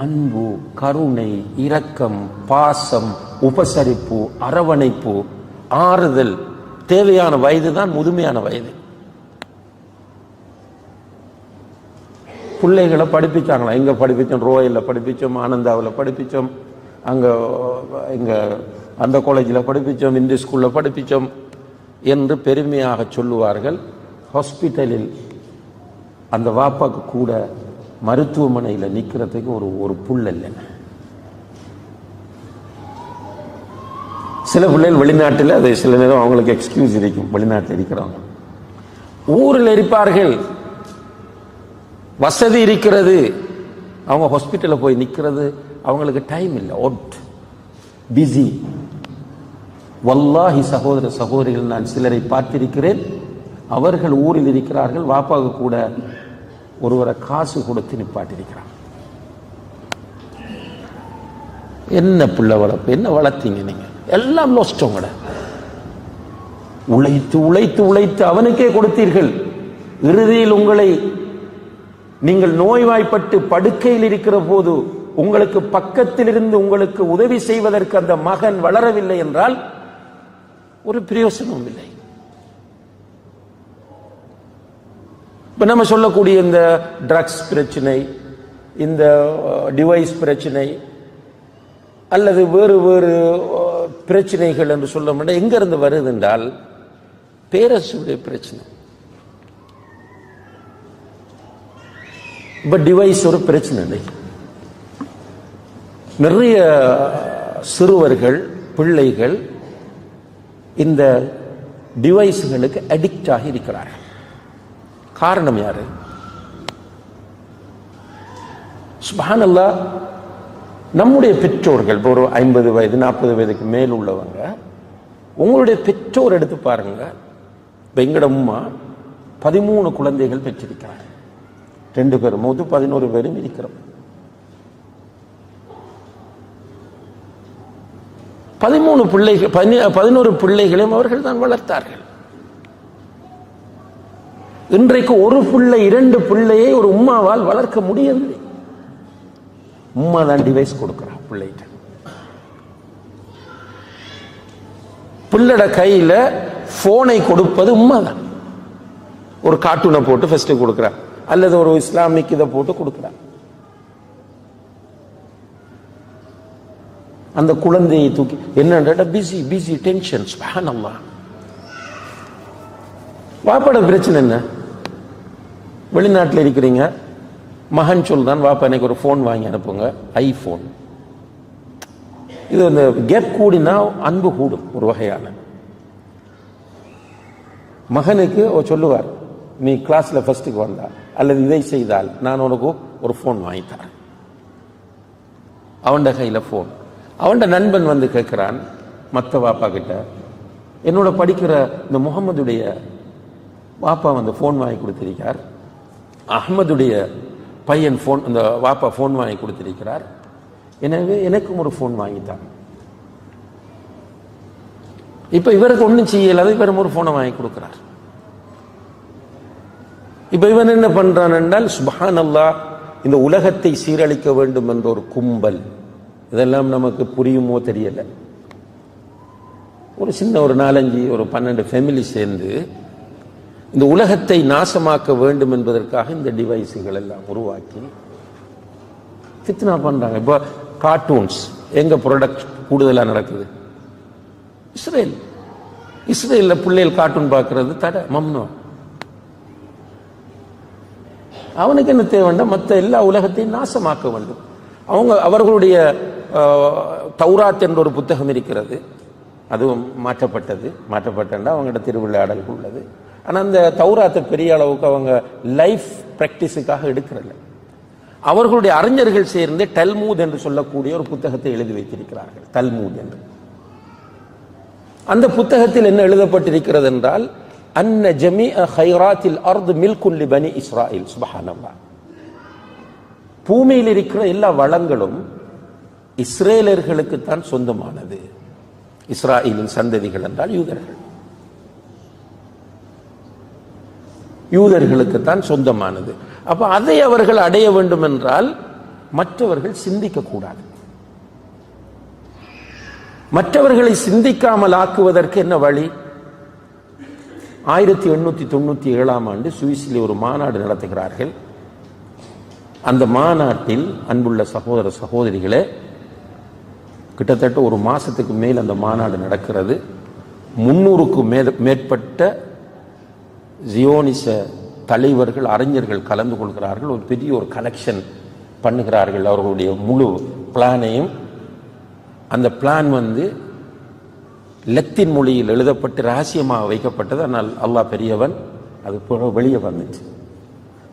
அன்பு கருணை இரக்கம் பாசம் உபசரிப்பு அரவணைப்பு ஆறுதல். தேவையான வயது தான் முதுமையான வயது. பிள்ளைகளை படிப்பிச்சாங்களா எங்க படிப்பிச்சோம்? ரோயல்ல படிப்பிச்சோம் ஆனந்தாவில் படிப்பிச்சோம். அங்க எங்க அந்த காலேஜில் படிப்பிச்சோம் இந்த ஸ்கூல்ல படிப்பிச்சோம் என்று பெருமையாக சொல்லுவார்கள். ஹாஸ்பிட்டலில் அந்த வாப்பாக்கு கூட மருத்துவமனையில் நிற்கிறதுக்கு ஒரு ஒரு புல் இல்லை சில பிள்ளைகள் வெளிநாட்டில் அது சில நேரம் அவங்களுக்கு எக்ஸ்கியூஸ் இருக்கும். வெளிநாட்டில் இருக்கிறவங்க. ஊரில் இருப்பார்கள். வசதி இருக்கிறது. அவங்க ஹாஸ்பிட்டலில் போய் நிற்கிறது அவங்களுக்கு டைம் இல்லை. ஒட் பிஸி வல்லாஹி சகோதர சகோதரிகள் நான் சிலரை பார்த்திருக்கிறேன். அவர்கள் ஊரில் இருக்கிறார்கள். வாப்பாவுக்கு கூட ஒருவரை காசு கொடுத்து நிப்பாட்டிருக்கிறான் என்ன பிள்ளை வளர்ப்பு? என்ன வளர்த்தீங்க நீங்க? எல்லாம் நோஸ்டவங்கட உழைத்து உழைத்து உழைத்து அவனுக்கே கொடுத்தீர்கள். இறுதியில் உங்களை நீங்கள் நோய்வாய்ப்பட்டு படுக்கையில் இருக்கிற போது உங்களுக்கு பக்கத்தில் இருந்து உங்களுக்கு உதவி செய்வதற்கு அந்த மகன் வளரவில்லை என்றால் ஒரு பிரயோசனமும் இல்லை. இப்போ நம்ம சொல்லக்கூடிய இந்த ட்ரக்ஸ் பிரச்சனை இந்த டிவைஸ் பிரச்சனை அல்லது வேறு வேறு பிரச்சனைகள் என்று சொல்ல முடியாது எங்கேருந்து வருது என்றால் பேரரசுடைய பிரச்சனை. இப்போ டிவைஸ் ஒரு பிரச்சனை இல்லை. நிறைய சிறுவர்கள் பிள்ளைகள் இந்த டிவைஸ்களுக்கு அடிக்ட் ஆகி இருக்கிறார்கள். காரணம் யாரு? சுபானல்லா நம்முடைய பெற்றோர்கள் இப்போ ஒரு ஐம்பது வயது நாற்பது வயதுக்கு மேல் உள்ளவங்க உங்களுடைய பெற்றோர் எடுத்து பாருங்க. இப்போ எங்கட பதிமூணு குழந்தைகள் பெற்றிருக்கிறாங்க. ரெண்டு பேரும் மூத்து பதினோரு பேரும் இருக்கிறோம். பதிமூணு பிள்ளைகள் பதினோரு பிள்ளைகளையும் அவர்கள் தான் வளர்த்தார்கள். இன்றைக்கு ஒரு பிள்ளை இரண்டு பிள்ளையை ஒரு உம்மாவால் வளர்க்க முடியவில்லை. உம்மா தான் டிவைஸ் கொடுக்கிறா பிள்ளைகிட்ட. பிள்ளட கையில போனை கொடுப்பது உம்மா தான். ஒரு கார்ட்டூனை போட்டு ஃபர்ஸ்ட் கொடுக்குறா. அல்லது ஒரு இஸ்லாமிக் இதை போட்டு கொடுக்குறா. அந்த குழந்தையை தூக்கி என்னடா பிஸி பிஸி டென்ஷன் சுபஹானல்லாஹ் வாப்பாட பிரச்சனை என்ன? வெளிநாட்டில் இருக்கிறீங்க மகன் சொல்றான் வாப்பா எனக்கு ஒரு ஃபோன் வாங்கி அனுப்புங்க. ஐஃபோன் இது அந்த கேப் கூடினா அன்பு கூடும் ஒரு வகையான. மகனுக்கு சொல்லுவார் நீ கிளாஸில் ஃபஸ்ட்டுக்கு வந்தா அல்லது இதை செய்தால் நான் உனக்கு ஒரு ஃபோன் வாங்கி தரேன். அவன்ட கையில் ஃபோன் அவன்ட நண்பன் வந்து கேட்குறான் மற்ற வாப்பா கிட்ட என்னோட படிக்கிற இந்த முகமதுடைய வாப்பா வந்து ஃபோன் வாங்கி கொடுத்திருக்கார். அஹ்மதுடைய பையன் ஃபோன் இந்த வாப்பா ஃபோன் வாங்கி கொடுத்திருக்கிறார். எனவே எனக்கும் ஒரு ஃபோன் வாங்கித்தான். இப்ப இவருக்கு ஒண்ணும் செய்யலாத இவரும் ஒரு ஃபோனை வாங்கி கொடுக்குறார். இப்ப இவன் என்ன பண்ணுறான் என்றால் சுபஹான் இந்த உலகத்தை சீரழிக்க வேண்டும் என்ற ஒரு கும்பல். இதெல்லாம் நமக்கு புரியுமோ தெரியல. ஒரு சின்ன ஒரு நாலஞ்சு ஒரு பன்னெண்டு ஃபேமிலி சேர்ந்து இந்த உலகத்தை நாசமாக்க வேண்டும் என்பதற்காக இந்த டிவைஸுகள் எல்லாம் உருவாக்கி ஃபித்னா பண்றாங்க. இப்போ கார்ட்டூன்ஸ் எங்க ப்ரொடக்ட் கூடுதலாக நடக்குது? இஸ்ரேல். இஸ்ரேலில் பிள்ளைகள் கார்ட்டூன் பார்க்கறது தடை மம்னோ. அவனுக்கு என்ன தேவைண்டா மற்ற எல்லா உலகத்தையும் நாசமாக்க வேண்டும். அவங்க அவர்களுடைய தௌராத் என்ற ஒரு புத்தகம் இருக்கிறது. அதுவும் மாற்றப்பட்டது. மாற்றப்பட்டா அவங்களோட திருவிளையாடல் உள்ளது. ஆனால் அந்த தௌராத்தை பெரிய அளவுக்கு அவங்க லைஃப் பிராக்டிஸுக்காக எடுக்கிறல்ல அவர்களுடைய அறிஞர்கள் சேர்ந்து டல்மூத் என்று சொல்லக்கூடிய ஒரு புத்தகத்தை எழுதி வைத்திருக்கிறார்கள் தல்மூத் என்று. அந்த புத்தகத்தில் என்ன எழுதப்பட்டிருக்கிறது என்றால் அன்ன ஜமி ஹைராத்தில் அர்து மில்குல்லி பனி இஸ்ராயில் சுபஹானவா பூமியில் இருக்கிற எல்லா வளங்களும் இஸ்ரேலர்களுக்கு தான் சொந்தமானது. இஸ்ராயலின் சந்ததிகள் என்றால் யூதர்கள். யூதர்களுக்கு தான் சொந்தமானது. அப்போ அதை அவர்கள் அடைய வேண்டும் என்றால் மற்றவர்கள் சிந்திக்கக்கூடாது மற்றவர்களை சிந்திக்காமல் ஆக்குவதற்கு என்ன வழி? ஆயிரத்தி எண்ணூத்தி தொண்ணூத்தி ஏழாம் ஆண்டு சுவிஸில் ஒரு மாநாடு நடத்துகிறார்கள். அந்த மாநாட்டில் அன்புள்ள சகோதர சகோதரிகளே கிட்டத்தட்ட ஒரு மாசத்துக்கு மேல் அந்த மாநாடு நடக்கிறது. முன்னூறுக்கும் மேற்பட்ட ஜியோனிச தலைவர்கள் அறிஞர்கள் கலந்து கொள்கிறார்கள். ஒரு பெரிய ஒரு கலெக்ஷன் பண்ணுகிறார்கள் அவர்களுடைய முழு பிளானையும் அந்த பிளான் வந்து லத்தின் மொழியில் எழுதப்பட்டு ரகசியமாக வைக்கப்பட்டது. ஆனால் அல்லாஹ் பெரியவன் அது வெளியே வந்துச்சு.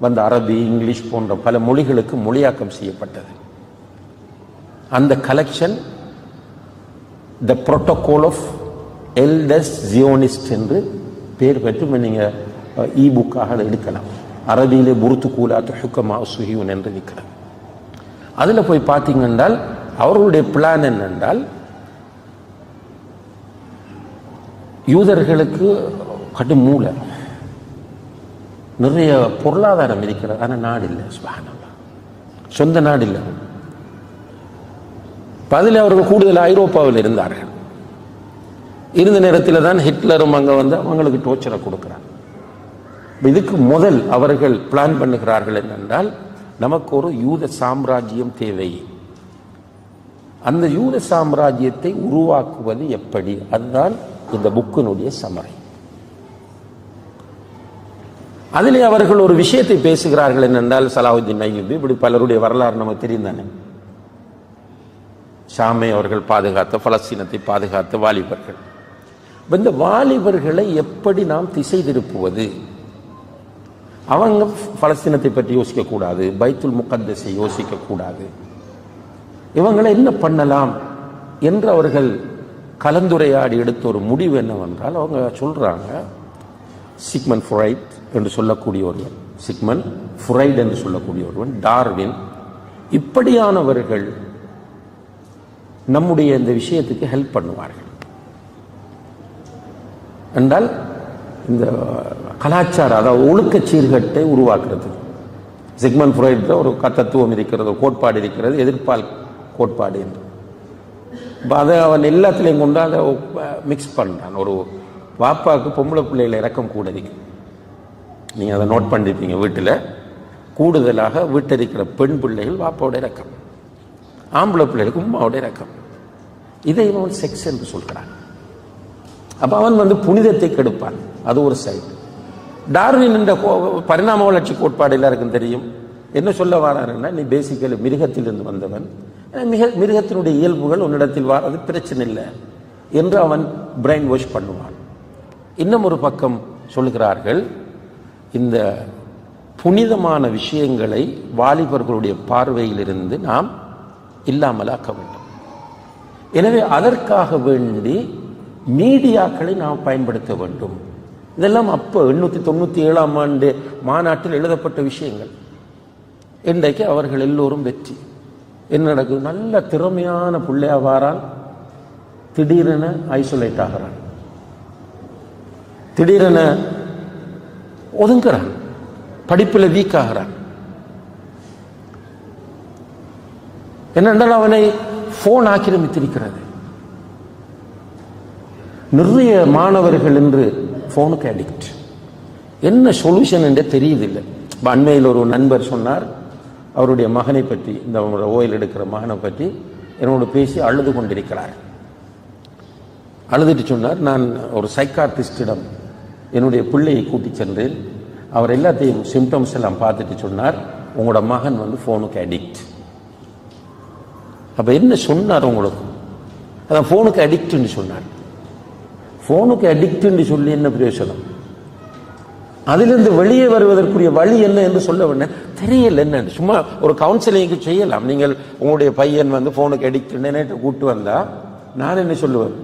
வந்த அரபி இங்கிலீஷ் போன்ற பல மொழிகளுக்கு மொழியாக்கம் செய்யப்பட்டது. அந்த collection the protocol of elders Zionist என்று பேர் பெற்று நீங்கள் இ புக்காக எடுக்கலாம். அரபியிலே புருத்து கூலாத்து ஹுக்கமா சுஹியூன் என்று நிற்கிறது அதில் போய் பார்த்தீங்கன்றால் அவர்களுடைய பிளான் என்னென்றால் யூதர்களுக்கு கடும் மூளை. நிறைய பொருளாதாரம் இருக்கிறது. ஆனால் நாடு இல்லை சுபஹானல்லாஹ். சொந்த நாடு இல்லை பதில் அவர்கள் கூடுதல் ஐரோப்பாவில் இருந்தார்கள். இருந்த நேரத்தில் தான் ஹிட்லரும் அங்கே வந்து அவங்களுக்கு டோச்சரை கொடுக்குறாங்க. இதுக்கு முதல் அவர்கள் பிளான் பண்ணுகிறார்கள் என்னென்றால் நமக்கு ஒரு யூத சாம்ராஜ்யம் தேவை. அந்த யூத சாம்ராஜ்யத்தை உருவாக்குவது எப்படி? அதுதான் இந்த புக்கினுடைய சமரை அதிலே அவர்கள் ஒரு விஷயத்தை பேசுகிறார்கள் என்னென்றால் சலாவுத்தீன் ஐயூபி இப்படி பலருடைய வரலாறு நமக்கு தெரிந்தானே? ஷாமே அவர்கள் பாதுகாத்த பலஸ்தீனத்தை பாதுகாத்த வாலிபர்கள். இந்த வாலிபர்களை எப்படி நாம் திசை திருப்புவது? அவங்க பலஸ்தீனத்தை பற்றி யோசிக்கக்கூடாது பைத்துல் முகத்தஸை யோசிக்கக்கூடாது. இவங்களை என்ன பண்ணலாம் என்று அவர்கள் கலந்துரையாடி எடுத்த ஒரு முடிவு என்னவென்றால் அவங்க சொல்கிறாங்க சிக்மன் ஃபுரைட் என்று சொல்லக்கூடிய ஒருவன் சிக்மன் ஃபுரைட் என்று சொல்லக்கூடிய ஒருவன் டார்வின் இப்படியானவர்கள் நம்முடைய இந்த விஷயத்துக்கு ஹெல்ப் பண்ணுவார்கள். என்றால் இந்த கலாச்சார அதாவது ஒழுக்க சீர்கட்டை உருவாக்குறது. சிக்மன் ஃப்ராய்டில் ஒரு கத்தத்துவம் இருக்கிறது கோட்பாடு இருக்கிறது எதிர்ப்பால் கோட்பாடு என்று. இப்போ அதை அவன் எல்லாத்துலேயும் கொண்டு அதை மிக்ஸ் பண்ணுறான் ஒரு வாப்பாவுக்கு பொம்பளை பிள்ளைகளை இறக்கம் கூட இருக்கு நீங்கள் அதை நோட் பண்ணிருப்பீங்க வீட்டில். கூடுதலாக வீட்டிருக்கிற பெண் பிள்ளைகள் வாப்பாவோட இறக்கம். ஆம்பளை பிள்ளைகளுக்கு உமாவோட இறக்கம். இதை இவன் செக்ஸ் என்று சொல்கிறான் அப்போ அவன் வந்து புனிதத்தை கெடுப்பான். அது ஒரு சைடு டார்வின் என்ற பரிணாம வளர்ச்சி கோட்பாடு எல்லாருக்கும் தெரியும். என்ன சொல்ல வராருன்னா நீ பேசிக்கலி மிருகத்திலிருந்து வந்தவன். மிக மிருகத்தினுடைய இயல்புகள் உன்னிடத்தில் வாரது பிரச்சனை இல்லை என்று அவன் பிரெயின் வாஷ் பண்ணுவான். இன்னும் ஒரு பக்கம் சொல்கிறார்கள் இந்த புனிதமான விஷயங்களை வாலிபர்களுடைய பார்வையிலிருந்து நாம் இல்லாமலாக்க வேண்டும். எனவே அதற்காக வேண்டி மீடியாக்களை நாம் பயன்படுத்த வேண்டும். இதெல்லாம் அப்போ எண்ணூற்றி தொண்ணூற்றி ஏழாம் ஆண்டு மாநாட்டில் எழுதப்பட்ட விஷயங்கள். இன்றைக்கு அவர்கள் எல்லோரும் வெற்றி. என்ன நடக்குது? நல்ல திறமையான பிள்ளையா வாரான் திடீரென ஐசோலேட் ஆகிறான் திடீரென ஒதுங்குறான் படிப்பில் வீக் ஆகிறான் என்னென்றால் அவனை போன் ஆக்கிரமித்திருக்கிறது. நிறைய மாணவர்கள் என்று ஃபோனுக்கு அடிக்ட் என்ன சொல்யூஷன் என்றே தெரியுதில்லை. இப்போ அண்மையில் ஒரு நண்பர் சொன்னார் அவருடைய மகனை பற்றி இந்த அவங்களோட ஓயில் எடுக்கிற மகனை பற்றி என்னோடு பேசி அழுது கொண்டிருக்கிறார். அழுதுட்டு சொன்னார் நான் ஒரு சைக்கார்டிஸ்டிடம் என்னுடைய பிள்ளையை கூட்டி சென்றேன். அவர் எல்லாத்தையும் சிம்டம்ஸ் எல்லாம் பார்த்துட்டு சொன்னார். உங்களோட மகன் வந்து ஃபோனுக்கு அடிக்ட் அப்போ என்ன சொன்னார் உங்களுக்கு? அதான் ஃபோனுக்கு அடிக்ட்னு சொன்னார். ஃபோனுக்கு அடிக்ட்னு சொல்லி என்ன பிரயோஜனம் அதிலிருந்து வெளியே வருவதற்குரிய வழி என்ன என்று சொல்ல வேண்டாம் தெரியல என்ன சும்மா ஒரு கவுன்சிலிங்க்கு செய்யலாம். நீங்கள் உங்களுடைய பையன் வந்து ஃபோனுக்கு அடிக்ட்னு நேற்று கூட்டு வந்தா நான் என்ன சொல்லுவேன்?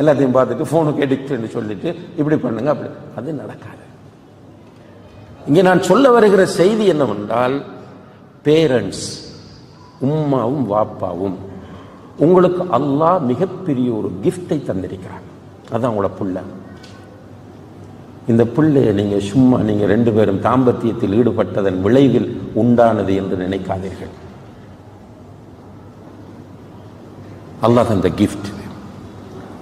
எல்லாத்தையும் பார்த்துட்டு ஃபோனுக்கு அடிக்ட்னு சொல்லிட்டு இப்படி பண்ணுங்க அப்படி. அது நடக்காது. இங்கே நான் சொல்ல வருகிற செய்தி என்னவென்றால் பேரண்ட்ஸ் உம்மாவும் வாப்பாவும் உங்களுக்கு அல்லாஹ் மிகப்பெரிய ஒரு கிஃப்டை தந்திருக்கிறான். அதுதான் உங்களோட புள்ள. இந்த பிள்ளையை நீங்கள் சும்மா நீங்கள் ரெண்டு பேரும் தாம்பத்தியத்தில் ஈடுபட்டதன் விளைவில் உண்டானது என்று நினைக்காதீர்கள். அல்லாஹ் அந்த கிஃப்ட்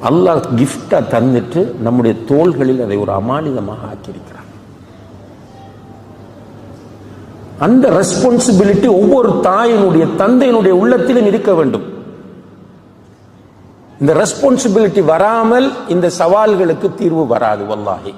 அல்லாஹ் கிஃப்டாக தந்துட்டு நம்முடைய தோள்களில் அதை ஒரு அமானிதமாக ஆக்கியிருக்கிறார் அந்த ரெஸ்பான்சிபிலிட்டி ஒவ்வொரு தாயினுடைய தந்தையினுடைய உள்ளத்திலும் இருக்க வேண்டும். இந்த ரெஸ்பான்சிபிலிட்டி வராமல் இந்த சவால்களுக்கு தீர்வு வராது வல்லாஹி